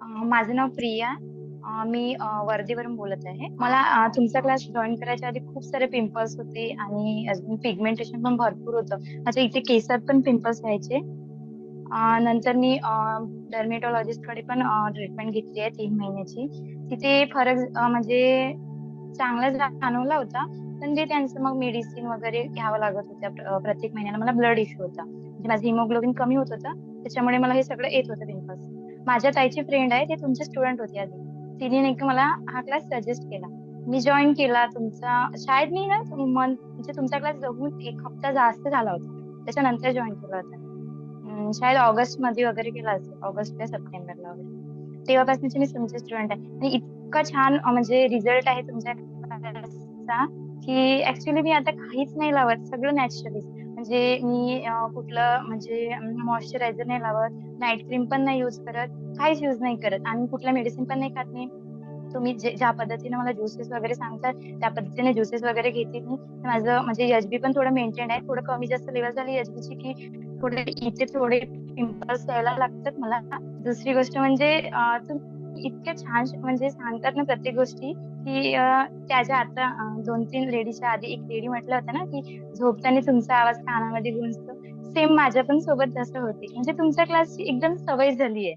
माझं नाव प्रिया. मी वर्धेवरून बोलत आहे. मला तुमचा क्लास जॉईन करायच्या आधी खूप सारे पिंपल्स होते आणि अजून पिगमेंटेशन पण भरपूर होतं. माझ्या इथे केसात पण पिंपल्स व्हायचे नंतर मी डर्मेटॉलॉजिस्टकडे पण ट्रीटमेंट घेतली आहे तीन महिन्याची. तिथे फरक म्हणजे चांगला जाणवला होता. पण ते त्यांचं मग मेडिसिन वगैरे घ्यावं लागत होत्या प्रत्येक महिन्याला. मला ब्लड इश्यू होता. म्हणजे माझं हिमोग्लोबिन कमी होत होतं. त्याच्यामुळे मला हे सगळं येत होतं पिंपल्स. माझ्या ताईची फ्रेंड आहे, ती तुमची स्टुडंट होती आधी. तिने नाही मला हा क्लास सजेस्ट केला. मी जॉईन केला तुमचा शाळेत मी ना मंथ म्हणजे तुमचा क्लास बघून 1 हफ्ता जास्त झाला होता. त्याच्यानंतर जॉईन केला होता. शायद ऑगस्टमध्ये वगैरे केला असेल. ऑगस्ट ते सप्टेंबरला वगैरे. तेव्हापासूनची मी तुमचे स्टुडंट आहे आणि इतका छान म्हणजे रिझल्ट आहे तुमच्या की ऍक्च्युली मी आता काहीच नाही लावत. सगळं नॅचरली. म्हणजे मी कुठलं म्हणजे मॉइश्चरायझर नाही लावत, नाईट क्रीम पण नाही यूज करत, काहीच यूज नाही करत आणि कुठल्या मेडिसिन पण नाही खात मी. तुम्ही जे ज्या पद्धतीने मला ज्युसेस वगैरे सांगतात, त्या पद्धतीने ज्युसेस वगैरे घेते मी. माझं म्हणजे एच-बी पण थोडं मेंटेन आहे. थोडं कमी-जास्त लेवल झाली एच-बीची, की थोडे इथे थोडे पिंपल्स यायला लागतात मला. दुसरी गोष्ट म्हणजे इतक्या छान म्हणजे सांगतात ना प्रत्येक गोष्टी, की त्याच्या आता दोन तीन लेडीच्या आधी एक लेडी म्हटलं होतं ना, की झोपताना तुमचा आवाज कानामध्ये गुंजतो. सेम माझ्या पण सोबत तसं होते. म्हणजे तुमच्या क्लासची एकदम सवय झाली आहे.